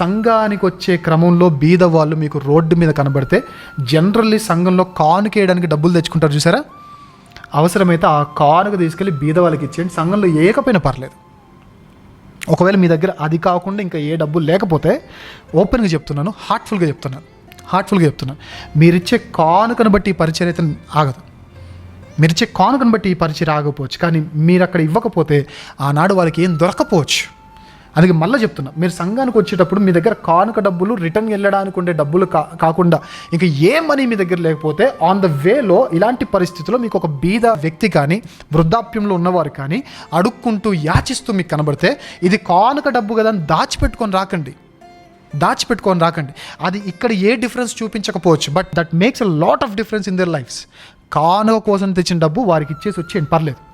సంఘానికి వచ్చే క్రమంలో బీద వాళ్ళు మీకు రోడ్డు మీద కనబడితే జనరల్లీ సంఘంలో కానుకేయడానికి డబ్బులు తెచ్చుకుంటారు చూసారా? అవసరమైతే ఆ కానుక తీసుకెళ్ళి బీద వాళ్ళకి ఇచ్చేయండి. సంఘంలో ఏకపోయినా పర్లేదు. ఒకవేళ మీ దగ్గర అది కాకుండా ఇంకా ఏ డబ్బులు లేకపోతే ఓపెన్గా చెప్తున్నాను హార్ట్ఫుల్గా చెప్తున్నాను హార్ట్ఫుల్గా చెప్తున్నాను. మీరిచ్చే కానుకను బట్టి ఈ పరిచయం అయితే ఆగదు. మీరిచ్చే కానుకను బట్టి ఈ పరిచయం ఆగకపోవచ్చు కానీ మీరు అక్కడ ఇవ్వకపోతే ఆనాడు వాళ్ళకి ఏం దొరకపోవచ్చు. అందుకే మళ్ళీ చెప్తున్నా మీరు సంఘానికి వచ్చేటప్పుడు మీ దగ్గర కానుక డబ్బులు రిటర్న్ వెళ్ళడానికి ఉండే డబ్బులు కా కాకుండా ఇంకా ఏ మనీ మీ దగ్గర లేకపోతే ఆన్ ద వేలో ఇలాంటి పరిస్థితుల్లో మీకు ఒక బీద వ్యక్తి కానీ వృద్ధాప్యంలో ఉన్నవారు కానీ అడుక్కుంటూ యాచిస్తూ మీకు కనబడితే ఇది కానుక డబ్బు కదా అని దాచిపెట్టుకొని రాకండి. దాచిపెట్టుకొని రాకండి. అది ఇక్కడ ఏ difference చూపించకపోవచ్చు but that makes a lot of difference in their lifes కానుక కోసం తెచ్చిన డబ్బు వారికి ఇచ్చేసి వచ్చేయండి పర్లేదు.